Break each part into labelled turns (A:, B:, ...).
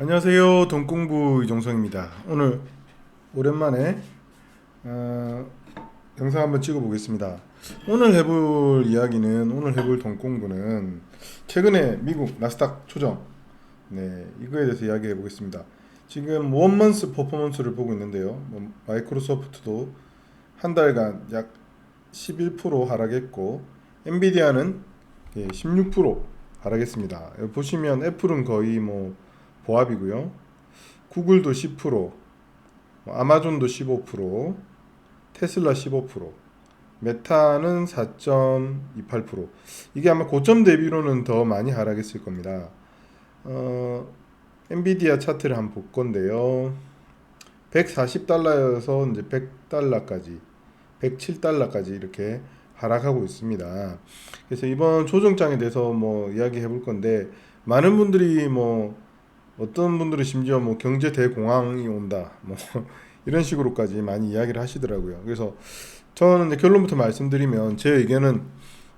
A: 안녕하세요. 돈공부 이종성입니다. 오늘 오랜만에 어, 영상 한번 찍어보겠습니다. 오늘 해볼 이야기는 오늘 해볼 돈공부는 최근에 미국 나스닥 조정 네 이거에 대해서 이야기해 보겠습니다. 지금 원먼스 퍼포먼스를 보고 있는데요. 뭐, 마이크로소프트도 한 달간 약 11% 하락했고 엔비디아는 예, 16% 하락했습니다. 여기 보시면 애플은 거의 뭐 보합이고요. 구글도 10%, 뭐 아마존도 15%, 테슬라 15%, 메타는 4.28%. 이게 아마 고점 대비로는 더 많이 하락했을 겁니다. 어, 엔비디아 차트를 한번 볼 건데요. 140달러여서 이제 100달러까지, 107달러까지 이렇게 하락하고 있습니다. 그래서 이번 조정장에 대해서 뭐 이야기해 볼 건데 많은 분들이 뭐 어떤 분들은 심지어 뭐 경제 대공황이 온다 뭐 이런 식으로까지 많이 이야기를 하시더라고요. 그래서 저는 이제 결론부터 말씀드리면 제 의견은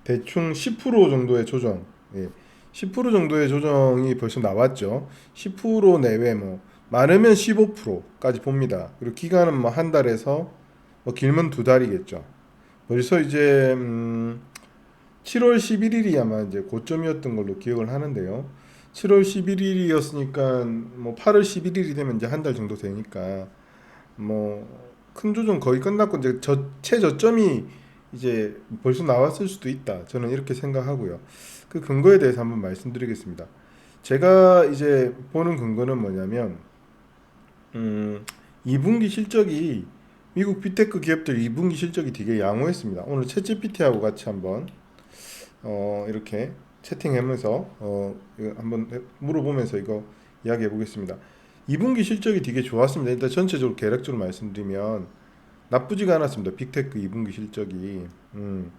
A: 대충 10% 정도의 조정, 예, 10% 정도의 조정이 벌써 나왔죠. 10% 내외 뭐 많으면 15%까지 봅니다. 그리고 기간은 뭐 한 달에서 뭐 길면 두 달이겠죠. 벌써 이제 음 7월 11일이 아마 이제 고점이었던 걸로 기억을 하는데요. 7월 11일이었으니까 뭐 8월 11일이 되면 이제 한 달 정도 되니까 뭐 큰 조정 거의 끝났고 이제 저 최저점이 이제 벌써 나왔을 수도 있다. 저는 이렇게 생각하고요. 그 근거에 대해서 한번 말씀드리겠습니다. 제가 이제 보는 근거는 뭐냐면 음 2분기 실적이 미국 빅테크 기업들 2분기 실적이 되게 양호했습니다. 오늘 챗GPT하고 같이 한번 어 이렇게 채팅하면서 어 한번 해- 물어보면서 이거 이야기해 보겠습니다. 2분기 실적이 되게 좋았습니다. 일단 전체적으로 계략적으로 말씀드리면 나쁘지가 않았습니다. 빅테크 2분기 실적이 음.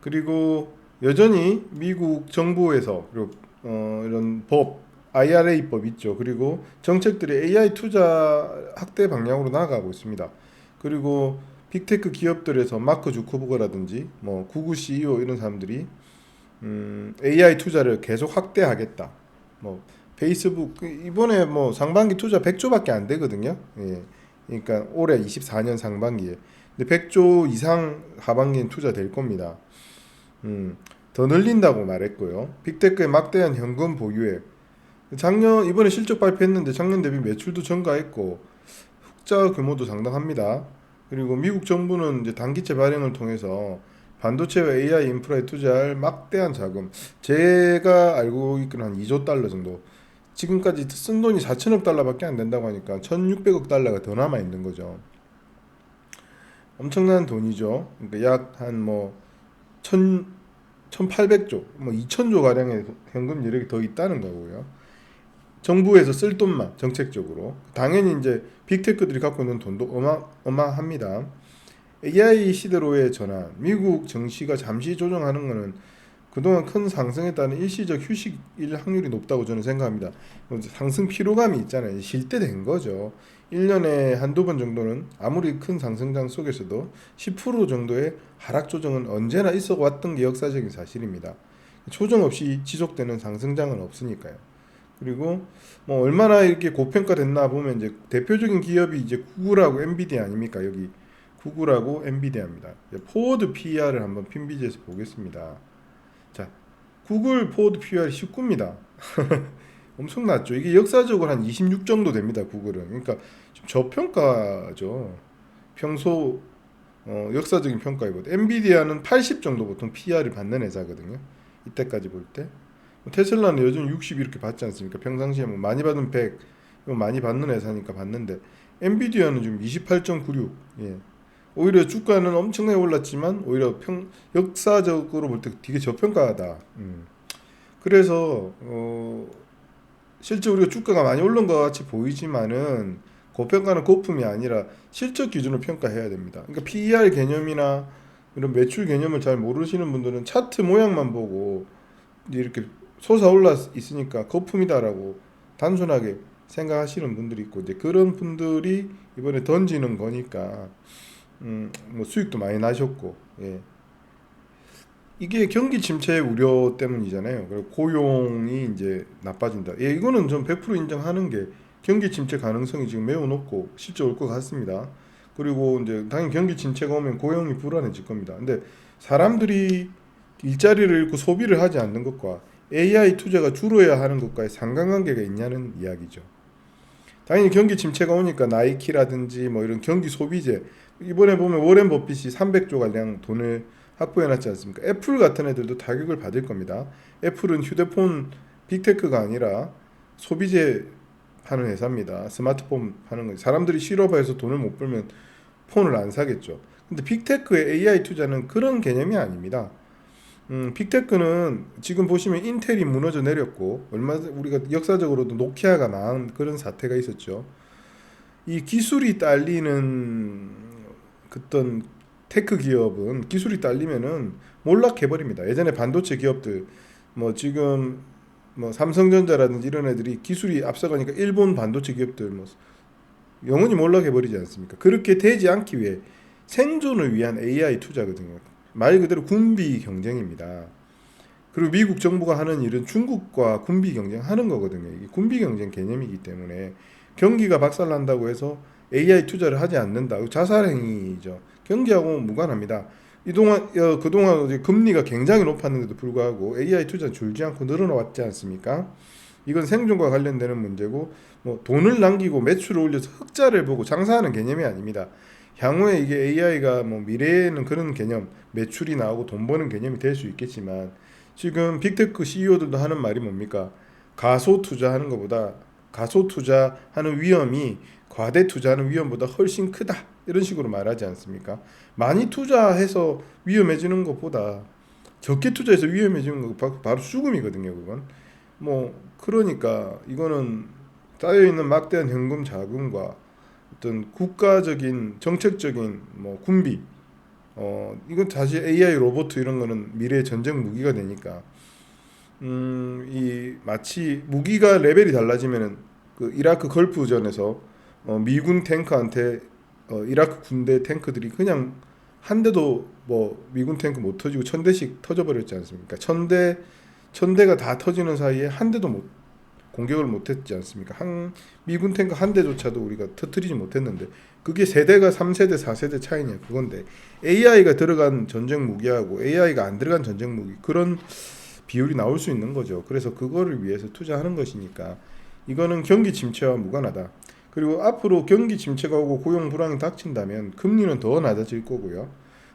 A: 그리고 여전히 미국 정부에서 그리고 어 이런 법 IRA법 있죠. 그리고 정책들이 AI 투자 확대 방향으로 나아가고 있습니다. 그리고 빅테크 기업들에서 마크 주커버거라든지 뭐 구글 CEO 이런 사람들이 음, AI 투자를 계속 확대하겠다. 뭐 페이스북 그 이번에 뭐 상반기 투자 100조밖에 안 되거든요. 예. 그러니까 올해 24년 상반기에 근데 100조 이상 하반기엔 투자 될 겁니다. 음, 더 늘린다고 말했고요. 빅테크의 막대한 현금 보유액. 작년 이번에 실적 발표했는데 작년 대비 매출도 증가했고 흑자 규모도 상당합니다. 그리고 미국 정부는 이제 단기채 발행을 통해서 반도체와 AI 인프라에 투자할 막대한 자금, 제가 알고 있기는 한 2조 달러 정도. 지금까지 쓴 돈이 4천억 달러밖에 안 된다고 하니까 1,600억 달러가 더 남아 있는 거죠. 엄청난 돈이죠. 그러니까 약 한뭐 1,000, 1,800조, 뭐 2,000조 가량의 현금 여력이 더 있다는 거고요. 정부에서 쓸 돈만 정책적으로 당연히 이제 빅테크들이 갖고 있는 돈도 어마 어마합니다. AI 시대로의 전환, 미국 증시가 잠시 조정하는 것은 그동안 큰 상승에 따른 일시적 휴식일 확률이 높다고 저는 생각합니다. 뭐 상승 피로감이 있잖아요. 쉴때된 거죠. 1년에 한두 번 정도는 아무리 큰 상승장 속에서도 10% 정도의 하락 조정은 언제나 있어 왔던 게 역사적인 사실입니다. 조정 없이 지속되는 상승장은 없으니까요. 그리고 뭐 얼마나 이렇게 고평가됐나 보면 이제 대표적인 기업이 이제 구글하고 엔비디아 아닙니까? 여기 구글하고 엔비디아입니다. 포워드 PER을 한번 핀비지에서 보겠습니다. 자, 구글 포워드 PER이 19입니다. 엄청 낮죠. 이게 역사적으로 한 26 정도 됩니다. 구글은. 그러니까 좀 저평가죠. 평소 어, 역사적인 평가이거든. 엔비디아는 80 정도 보통 PER이 받는 회사거든요. 이때까지 볼 때. 뭐 테슬라는 요즘 60 이렇게 받지 않습니까? 평상시에 뭐 많이 받으면 100, 이거 많이 받는 회사니까 받는데 엔비디아는 지금 28.96. 예. 오히려 주가는 엄청나게 올랐지만 오히려 평 역사적으로 볼 때 되게 저평가하다. 음. 그래서 어 실제 우리가 주가가 많이 오른 것 같이 보이지만은 고평가는 고품이 아니라 실적 기준으로 평가해야 됩니다. 그러니까 PER 개념이나 이런 매출 개념을 잘 모르시는 분들은 차트 모양만 보고 이렇게 솟아올라 있으니까 거품이다라고 단순하게 생각하시는 분들이 있고 이제 그런 분들이 이번에 던지는 거니까 음, 뭐 수익도 많이 나셨고 예. 이게 경기 침체 우려 때문이잖아요. 그리고 고용이 이제 나빠진다. 예, 이거는 좀 100% 인정하는 게 경기 침체 가능성이 지금 매우 높고 실제 올 것 같습니다. 그리고 이제 당연히 경기 침체가 오면 고용이 불안해질 겁니다. 근데 사람들이 일자리를 잃고 소비를 하지 않는 것과 AI 투자가 줄어야 하는 것과의 상관관계가 있냐는 이야기죠. 당연히 경기 침체가 오니까 나이키라든지 뭐 이런 경기 소비재 이번에 보면 워렌 버핏이 300조 가량 돈을 확보해 놨지 않습니까? 애플 같은 애들도 타격을 받을 겁니다. 애플은 휴대폰 빅테크가 아니라 소비재 파는 회사입니다. 스마트폰 파는 거. 사람들이 실업해서 돈을 못 벌면 폰을 안 사겠죠. 근데 빅테크의 AI 투자는 그런 개념이 아닙니다. 음, 빅테크는 지금 보시면 인텔이 무너져 내렸고 얼마 전 우리가 역사적으로도 노키아가 망한 그런 사태가 있었죠. 이 기술이 딸리는 어떤 테크 기업은 기술이 딸리면은 몰락해 버립니다. 예전에 반도체 기업들 뭐 지금 뭐 삼성전자라든지 이런 애들이 기술이 앞서가니까 일본 반도체 기업들 뭐 영원히 몰락해 버리지 않습니까? 그렇게 되지 않기 위해 생존을 위한 AI 투자거든요. 말 그대로 군비 경쟁입니다. 그리고 미국 정부가 하는 일은 중국과 군비 경쟁하는 거거든요. 이게 군비 경쟁 개념이기 때문에 경기가 박살난다고 해서 AI 투자를 하지 않는다. 자살 행위죠. 경기하고 무관합니다. 이동안 어, 그동안 금리가 굉장히 높았는데도 불구하고 AI 투자 줄지 않고 늘어나왔지 않습니까? 이건 생존과 관련되는 문제고 뭐 돈을 남기고 매출을 올려서 흑자를 보고 장사하는 개념이 아닙니다. 향후에 이게 AI가 뭐 미래에는 그런 개념 매출이 나오고 돈 버는 개념이 될 수 있겠지만 지금 빅테크 CEO들도 하는 말이 뭡니까? 가소 투자하는 것보다 가소 투자하는 위험이 과대 투자하는 위험보다 훨씬 크다 이런 식으로 말하지 않습니까? 많이 투자해서 위험해지는 것보다 적게 투자해서 위험해지는 거 바- 바로 죽음이거든요. 그건 뭐 그러니까 이거는 쌓여 있는 막대한 현금 자금과 어떤 국가적인 정책적인 뭐 군비 어 이건 사실 AI 로봇 이런 거는 미래의 전쟁 무기가 되니까 음 이 마치 무기가 레벨이 달라지면은 그 이라크 걸프전에서 어 미군 탱크한테 어 이라크 군대 탱크들이 그냥 한 대도 뭐 미군 탱크 못 터지고 천 대씩 터져 버렸지 않습니까? 천대천 대가 다 터지는 사이에 한 대도 못 공격을 못했지 않습니까? 한 미군 탱크 한 대조차도 우리가 터뜨리지 못했는데 그게 세대가 3세대, 4세대 차이냐 그건데 AI가 들어간 전쟁 무기하고 AI가 안 들어간 전쟁 무기 그런 비율이 나올 수 있는 거죠. 그래서 그거를 위해서 투자하는 것이니까 이거는 경기 침체와 무관하다. 그리고 앞으로 경기 침체가 오고 고용 불황이 닥친다면 금리는 더 낮아질 거고요.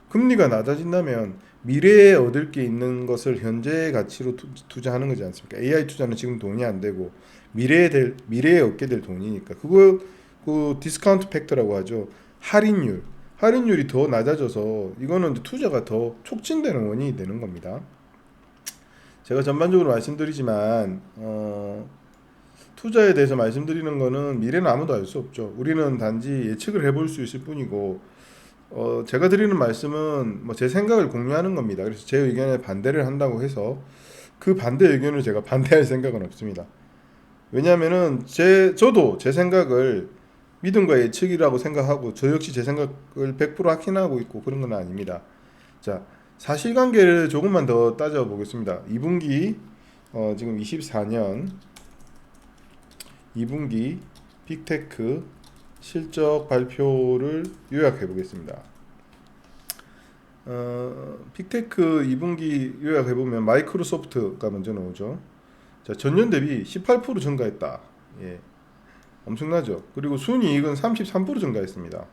A: 금리가 낮아진다면 미래에 얻을 게 있는 것을 현재의 가치로 투, 투자하는 거지 않습니까? AI 투자는 지금 돈이 안 되고 미래에 될 미래에 얻게 될 돈이니까 그거 그 디스카운트 팩터라고 하죠. 할인율. 할인율이 더 낮아져서 이거는 투자가 더 촉진되는 원인이 되는 겁니다. 제가 전반적으로 말씀드리지만 어, 투자에 대해서 말씀드리는 거는 미래는 아무도 알 수 없죠. 우리는 단지 예측을 해볼 수 있을 뿐이고 어, 제가 드리는 말씀은 뭐 제 생각을 공유하는 겁니다. 그래서 제 의견에 반대를 한다고 해서 그 반대 의견을 제가 반대할 생각은 없습니다. 왜냐하면은 제 저도 제 생각을 믿음과 예측이라고 생각하고 저 역시 제 생각을 100% 확신하고 있고 그런 건 아닙니다. 자 사실관계를 조금만 더 따져 보겠습니다. 2분기 어, 지금 24년 2분기 빅테크 실적 발표를 요약해 보겠습니다. 어, 빅테크 2분기 요약해 보면 마이크로소프트가 먼저 나오죠. 자, 전년 대비 18% 증가했다. 예. 엄청나죠. 그리고 순이익은 33% 증가했습니다.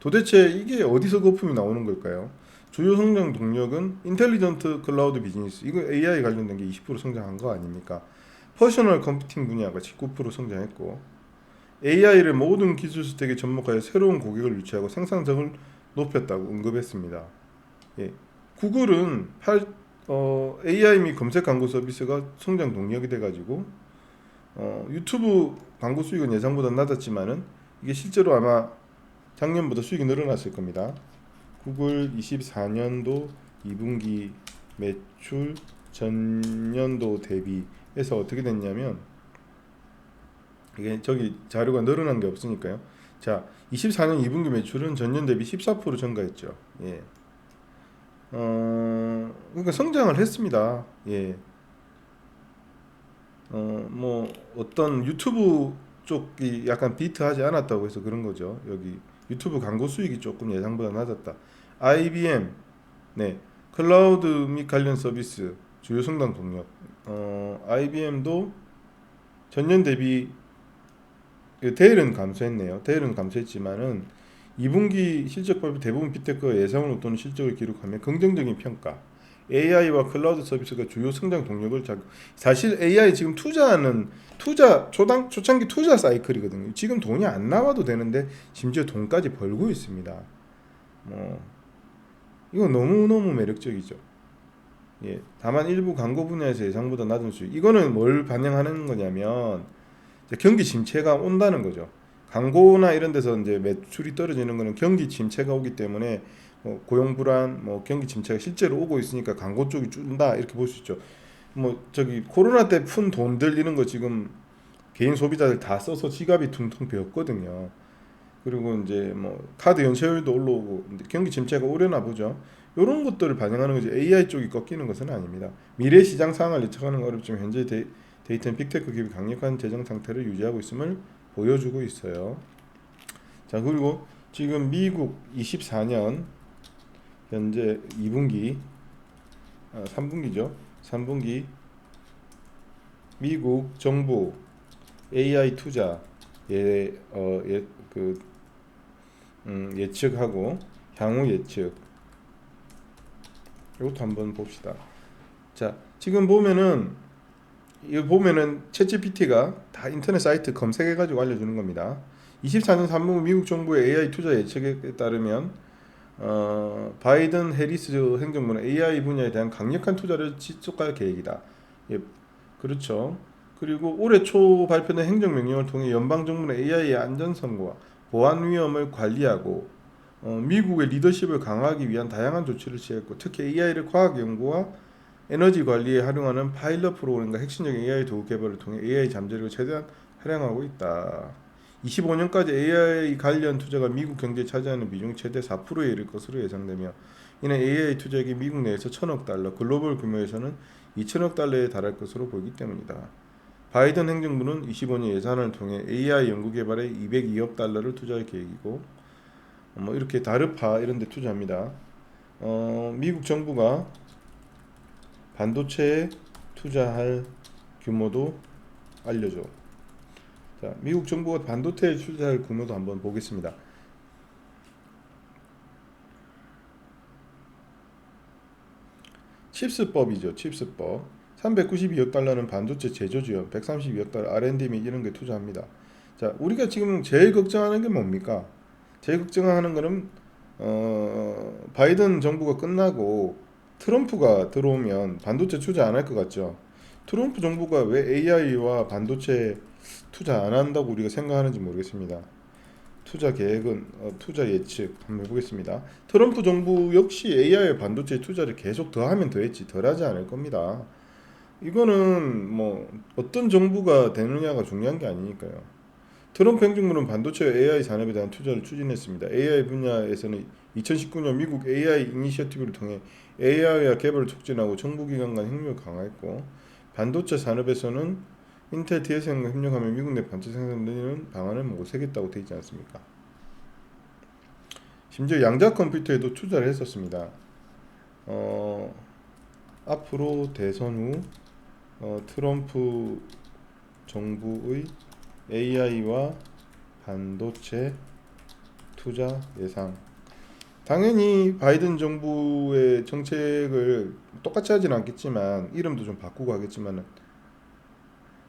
A: 도대체 이게 어디서 거품이 나오는 걸까요? 주요 성장 동력은 인텔리전트 클라우드 비즈니스. 이거 AI 관련된 게 20% 성장한 거 아닙니까? 퍼셔널 컴퓨팅 분야가 19% 성장했고 AI를 모든 기술 스택에 접목하여 새로운 고객을 유치하고 생산성을 높였다고 언급했습니다. 예. 구글은 8, 어, AI 및 검색 광고 서비스가 성장 동력이 돼가지고 어, 유튜브 광고 수익은 예상보다 낮았지만은 이게 실제로 아마 작년보다 수익이 늘어났을 겁니다. 구글 24년도 2분기 매출 전년도 대비해서 어떻게 됐냐면 이게 저기 자료가 늘어난 게 없으니까요. 자, 24년 2분기 매출은 전년 대비 14% 증가했죠. 예. 어 그러니까 성장을 했습니다. 예. 어 뭐 어떤 유튜브 쪽이 약간 비트하지 않았다고 해서 그런 거죠. 여기 유튜브 광고 수익이 조금 예상보다 낮았다. IBM 네 클라우드 및 관련 서비스 주요 성장 동력. 어 IBM도 전년 대비 그 데일은 감소했네요. 데일은 감소했지만은 2분기 실적 발표 대부분 빅테크가 예상을 웃도는 실적을 기록하며 긍정적인 평가. AI와 클라우드 서비스가 주요 성장 동력을 작. 사실 AI 지금 투자하는 투자 초당 초창기 투자 사이클이거든요. 지금 돈이 안 나와도 되는데 심지어 돈까지 벌고 있습니다. 뭐 이거 너무 너무 매력적이죠. 예. 다만 일부 광고 분야에서 예상보다 낮은 수익. 이거는 뭘 반영하는 거냐면 경기 침체가 온다는 거죠. 광고나 이런 데서 이제 매출이 떨어지는 거는 경기 침체가 오기 때문에 뭐 고용 불안, 뭐 경기 침체가 실제로 오고 있으니까 광고 쪽이 준다 이렇게 볼 수 있죠. 뭐 저기 코로나 때 푼 돈들 이런 거 지금 개인 소비자들 다 써서 지갑이 퉁퉁 비었거든요. 그리고 이제 뭐 카드 연체율도 올라오고 경기 침체가 오려나 보죠. 이런 것들을 반영하는 거지 AI 쪽이 꺾이는 것은 아닙니다. 미래 시장 상황을 예측하는 건 어렵지만 현재 데, 데이터는 빅테크 기업이 강력한 재정 상태를 유지하고 있음을 보여주고 있어요. 자 그리고 지금 미국 24년 현재 2분기 아, 3분기죠. 3분기 미국 정부 AI 투자 예, 어, 예, 그 음, 예측하고 향후 예측 이것도 한번 봅시다. 자, 지금 보면은 이거 보면은 챗GPT가 다 인터넷 사이트 검색해 가지고 알려주는 겁니다. 24년 3분 미국 정부의 AI 투자 예측에 따르면 어, 바이든 해리스 행정부는 AI 분야에 대한 강력한 투자를 지속할 계획이다. 예, 그렇죠. 그리고 올해 초 발표된 행정명령을 통해 연방 정부는 AI의 안전성과 보안 위험을 관리하고 어, 미국의 리더십을 강화하기 위한 다양한 조치를 취했고 특히 AI를 과학 연구와 에너지 관리에 활용하는 파일럿 프로그램과 핵심적인 AI 도구 개발을 통해 AI 잠재력을 최대한 활용하고 있다. 25년까지 AI 관련 투자가 미국 경제에 차지하는 비중이 최대 4%에 이를 것으로 예상되며 이는 AI 투자액이 미국 내에서 1천억 달러, 글로벌 규모에서는 2천억 달러에 달할 것으로 보이기 때문이다. 바이든 행정부는 25년 예산을 통해 AI 연구 개발에 202억 달러를 투자할 계획이고 뭐 이렇게 다르파 이런 데 투자합니다. 어, 미국 정부가 반도체에 투자할 규모도 알려줘. 자, 미국 정부가 반도체에 투자할 규모도 한번 보겠습니다. 칩스법이죠. 칩스법. 392억 달러는 반도체 제조 지원, 132억 달러 R&D 및 이런 게 투자합니다. 자, 우리가 지금 제일 걱정하는 게 뭡니까? 제일 걱정하는 거는 어, 바이든 정부가 끝나고 트럼프가 들어오면 반도체 투자 안 할 것 같죠. 트럼프 정부가 왜 AI와 반도체 투자 안 한다고 우리가 생각하는지 모르겠습니다. 투자 계획은 어, 투자 예측 한번 해보겠습니다. 트럼프 정부 역시 AI 반도체 투자를 계속 더 하면 더 했지 덜 하지 않을 겁니다. 이거는 뭐 어떤 정부가 되느냐가 중요한 게 아니니까요. 트럼프 행정부는 반도체 AI 산업에 대한 투자를 추진했습니다. AI 분야에서는 2019년 미국 AI 이니셔티브를 통해 AI와 개발을 촉진하고 정부기관 간 협력을 강화했고 반도체 산업에서는 인텔 TSM과 협력하며 미국 내 반도체 생산 늘리는 방안을 모색했다고 되어 있지 않습니까? 심지어 양자 컴퓨터에도 투자를 했었습니다. 어, 앞으로 대선 후 어, 트럼프 정부의 AI와 반도체 투자 예상. 당연히 바이든 정부의 정책을 똑같이 하지는 않겠지만 이름도 좀 바꾸고 하겠지만은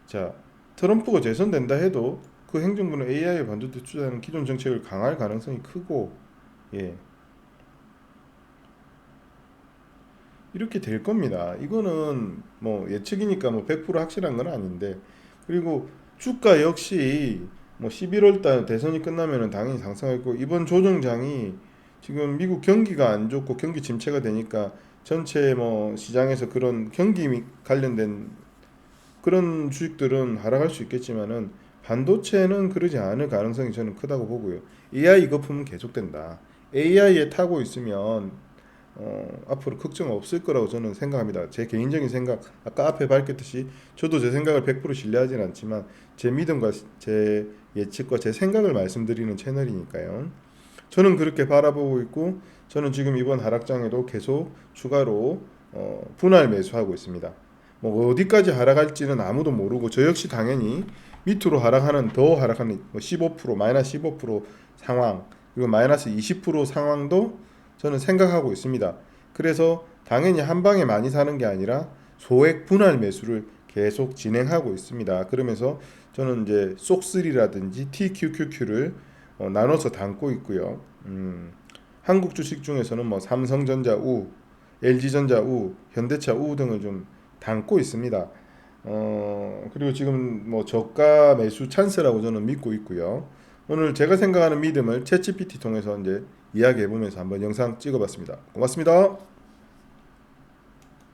A: 자 트럼프가 재선된다 해도 그 행정부는 AI 반도체 투자하는 기존 정책을 강화할 가능성이 크고 예 이렇게 될 겁니다. 이거는 뭐 예측이니까 뭐 100% 확실한 건 아닌데 그리고 주가 역시 뭐 11월 달 대선이 끝나면은 당연히 상승했고 이번 조정장이 지금 미국 경기가 안 좋고 경기 침체가 되니까 전체 뭐 시장에서 그런 경기 미- 관련된 그런 주식들은 하락할 수 있겠지만은 반도체는 그러지 않을 가능성이 저는 크다고 보고요. AI 거품은 계속된다. AI에 타고 있으면 어, 앞으로 걱정 없을 거라고 저는 생각합니다. 제 개인적인 생각, 아까 앞에 밝혔듯이 저도 제 생각을 100% 신뢰하진 않지만 제 믿음과 제 예측과 제 생각을 말씀드리는 채널이니까요. 저는 그렇게 바라보고 있고 저는 지금 이번 하락장에도 계속 추가로 어, 분할 매수하고 있습니다. 뭐 어디까지 하락할지는 아무도 모르고 저 역시 당연히 밑으로 하락하는 더 하락하는 뭐15% 마이너스 15% 상황 그리고 마이너스 20% 상황도 저는 생각하고 있습니다. 그래서 당연히 한 방에 많이 사는 게 아니라 소액 분할 매수를 계속 진행하고 있습니다. 그러면서 저는 이제 쏙3라든지 TQQQ를 어, 나눠서 담고 있고요. 음, 한국 주식 중에서는 뭐 삼성전자 우, LG전자 우, 현대차 우 등을 좀 담고 있습니다. 어, 그리고 지금 뭐 저가 매수 찬스라고 저는 믿고 있고요. 오늘 제가 생각하는 믿음을 챗GPT 통해서 이제 이야기해 보면서 한번 영상 찍어 봤습니다. 고맙습니다.